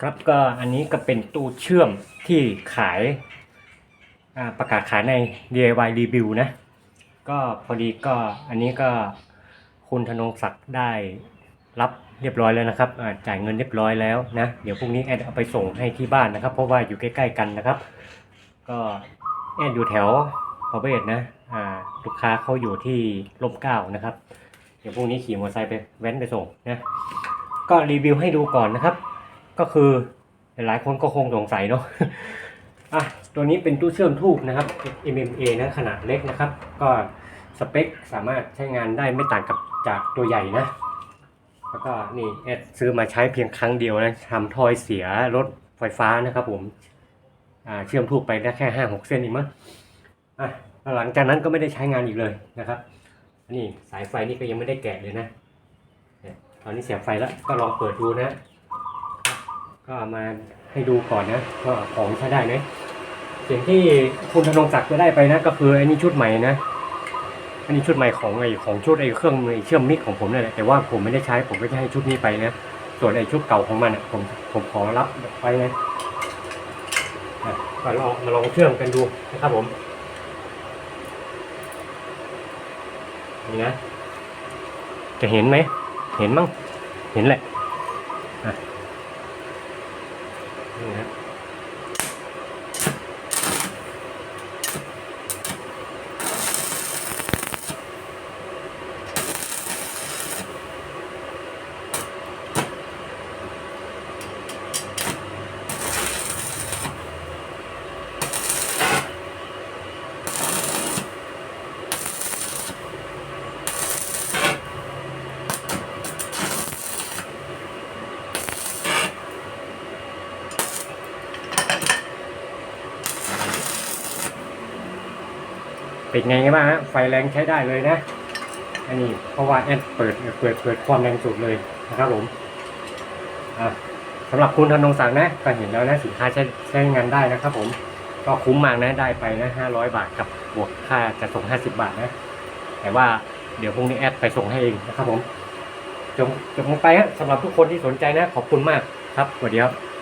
ครับก็อันนี้ก็เป็นตู้เชื่อมที่ขายประกาศขายใน DIY Review นะ ก็พอดีก็อันนี้ก็คุณธนงศักดิ์ได้รับเรียบร้อยแล้วนะครับจ่ายเงินเรียบร้อยแล้วนะเดี๋ยวพรุ่งนี้แอดเอาไปส่งให้ที่บ้านนะครับ เพราะว่าอยู่ใกล้ๆกันนะครับ ก็แอดอยู่แถวประเวศนะลูกค้าเขาอยู่ที่ร่มเก้านะครับ เดี๋ยวพรุ่งนี้ขี่มอเตอร์ไซค์ไปแว้นไปส่งนะก็รีวิวให้ดูก่อนนะครับ ก็คือหลายคนก็คงสงสัยเนาะอะตัวนี้เป็นตู้เชื่อมทูบนะครับ MMA นะขนาดเล็กนะครับ ก็สเปคสามารถใช้งานได้ไม่ต่างกับจากตัวใหญ่นะ แล้วก็นี่แอดซื้อมาใช้เพียงครั้งเดียวนะทำทอยเสียรถไฟฟ้านะครับผมอ่าเชื่อมทูบไปได้แค่ห้าหกเส้นเองมั้งอะหลังจากนั้นก็ไม่ได้ใช้งานอีกเลยนะครับนี่สายไฟนี่ก็ยังไม่ได้แกะเลยนะเนี่ยตอนนี้เสียบไฟแล้วก็ลองเปิดดูนะ ก็มาให้ดูก่อนนะว่าของใช้ได้ไหมสิ่งที่คุณธนงศักดิ์จะได้ไปนะ ก็คือไอ้นี่ชุดใหม่นะอันนี้ชุดใหม่ของไอ้ของชุดไอ้เครื่องไอ้เชื่อมมิกของผมนั่นแหละแต่ว่าผมไม่ได้ใช้ผมก็จะให้ชุดนี้ไปนะส่วนไอ้ชุดเก่าของมันอะผมผมขอรับไปนะอะก็ลองมาลองเชื่อมกันดูนะครับผมนี่นะจะเห็นไหมเห็นมั้งเห็นแหละ นี่นะ เป็นไงกันบ้างฮะไฟแรงใช้ได้เลยนะ อันนี้เพราะว่าแอดเปิดเปิดเปิดความแรงสุดเลยนะครับผมอะสำหรับคุณธนงศักดิ์นะก็เห็นแล้วนะสินค้าใช้ใช้งานได้นะครับผมก็คุ้มมากนะได้ไปนะห้าร้อยบาทกับบวกค่าจะส่งห้าสิบบาทนะ แต่ว่าเดี๋ยวพรุ่งนี้แอดไปส่งให้เองนะครับผมจบจบลงไปฮะสำหรับทุกคนที่สนใจนะ ขอบคุณมากครับสวัสดีครับ